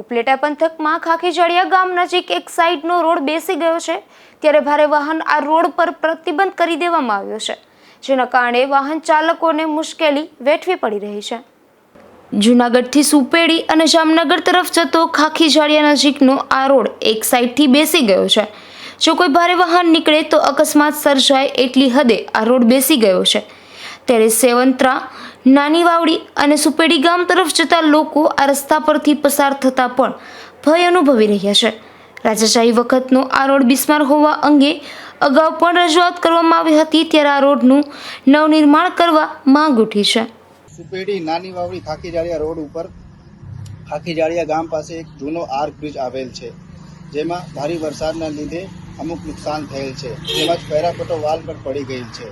ઉપલેટા પંથકમાં ખાખીજળિયા ગામ નજીક એક સાઈડનો રોડ બેસી ગયો છે. ત્યારે ભારે વાહન આ રોડ પર પ્રતિબંધ કરી દેવામાં આવ્યો છે. જેના કારણે વાહન ચાલકોને મુશ્કેલી વેઠવી પડી રહી છે. જૂનાગઢથી સુપેડી અને જામનગર તરફ જતો ખાખીજાળિયા નજીકનો આ રોડ એક સાઈડથી બેસી ગયો છે. જો કોઈ ભારે વાહન નીકળે તો અકસ્માત સર્જાય એટલી હદે આ રોડ બેસી ગયો છે. ત્યારે સેવંત્રા, નાની વાવડી અને સુપેડી ગામ તરફ જતા લોકો આ રસ્તા પરથી પસાર થતાં પણ ભય અનુભવી રહ્યા છે. રાજાશાહી વખતનો આ રોડ બિસ્માર હોવા અંગે અગાઉ પણ રજૂઆત કરવામાં આવી હતી, ત્યારે આ રોડનું નવનિર્માણ કરવા માંગ ઉઠી છે. સુપેડી, નાની વાવડી, ખાખીજાળિયા રોડ ઉપર ખાખીજાળિયા ગામ પાસે એક જૂનો આર્ક બ્રિજ આવેલ છે, જેમાં ભારે વરસાદના લીધે અમુક નુકસાન થયેલ છે તેમજ પેરાપોટો વાલ પર પડી ગયેલ છે.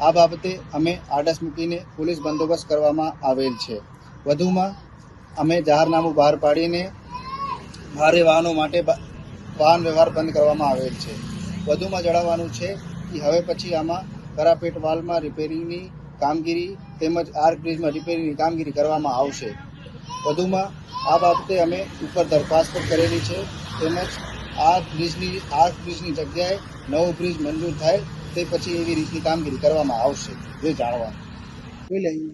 આ બાબતે અમે આડસ મૂકીને પોલીસ બંદોબસ્ત કરવામાં આવેલ છે. વધુમાં અમે જાહેરનામું બહાર પાડીને ભારે વાહનો માટે વાહન વ્યવહાર બંધ કરવામાં આવેલ છે. વધુમાં જણાવવાનું છે કે હવે પછી આમાં કરાપેટ વાલમાં રિપેરિંગની કામગીરી તેમજ આર્ક બ્રિજમાં રિપેરિંગની કામગીરી કરવામાં આવશે. વધુમાં આ બાબતે અમે ઉપર દરખાસ્ત પણ કરેલી છે. તેમજ આ બ્રિજની આર્ક બ્રિજની જગ્યાએ નવો બ્રિજ મંજૂર થાય તે પછી એવી રીતની કામગીરી કરવામાં આવશે જે જાણવાનું.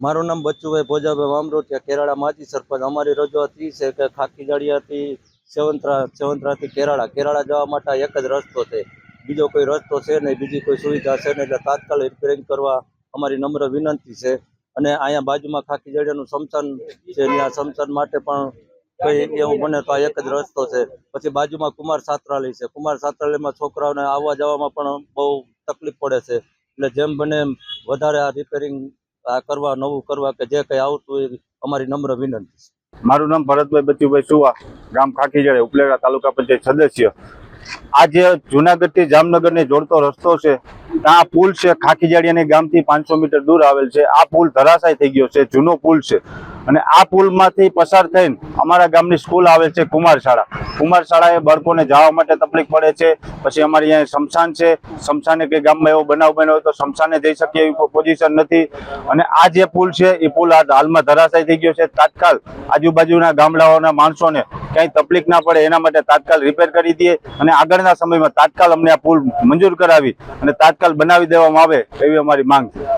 મારું નામ બચ્ચુભાઈ ભોજાભાઈ વામરોટિયા, કેરાળા માજી સરપંચ. અમારી રજૂઆત એ છે કે ખાકી જાડિયાથી સેવંતરા સેવંતરાથી કેરાળા. કેરાળા જવા માટે એક જ રસ્તો છે. બીજો કોઈ રસ્તો છે નહીં, બીજી કોઈ સુવિધા છે નહીં. એટલે તાત્કાલિક રિપેરિંગ કરવા અમારી નમ્ર વિનંતી છે. અને અહીંયા બાજુમાં ખાકી જાળિયાનું સમસાન છે. ત્યાં સમસાન માટે પણ કઈ એવું બને તો આ એક જ રસ્તો છે. પછી બાજુમાં કુમાર છાત્રાલય છે. કુમાર છાત્રાલયમાં છોકરાઓને આવવા જવામાં પણ બહુ તકલીફ પડે છે. એટલે જેમ બને વધારે આ રિપેરિંગ આ કરવા, નવું કરવા કે જે કંઈ આવતું હોય અમારી નમ્ર વિનંતી છે. મારું નામ ભરતભાઈ બચુભાઈ સુવા, ગામ ખાખીજડે ઉપલેરા તાલુકા પંચાયત સદસ્ય. આ જે જુનાગઢ જામનગરને જોડતો રસ્તો છે. ત્યાં પુલ છે ખાખીજાડિયાની ગામથી પાંચસો મીટર દૂર આવેલ છે. આ પુલ ધરાશાય થઈ ગયો છે. જૂનો પુલ છે. અને આ પુલમાંથી પસાર થઈને અમારા ગામની સ્કૂલ આવે છે કુમાર શાળા. કુમાર શાળાએ બાળકોને જવા માટે તકલીફ પડે છે, પછી અમારી અહીંયા શમશાન છે. શમશાને કે ગામમાં એવો બનાવ બન્યો હોય તો શમશાને જઈ શકીએ એવી પોઝિશન નથી. અને આ જે પુલ છે, એ પુલ આ હાલમાં ધરાશાય થઈ ગયો છે. તાત્કાલ આજુબાજુના ગામડાઓના માણસોને ક્યાંય તકલીફ ના પડે એના માટે તાત્કાલ રિપેર કરી દઈએ અને આગળના સમયમાં તાત્કાલ અમને આ પુલ મંજૂર કરાવી અને તાત્કાલ બનાવી દેવામાં આવે એવી અમારી માંગ છે.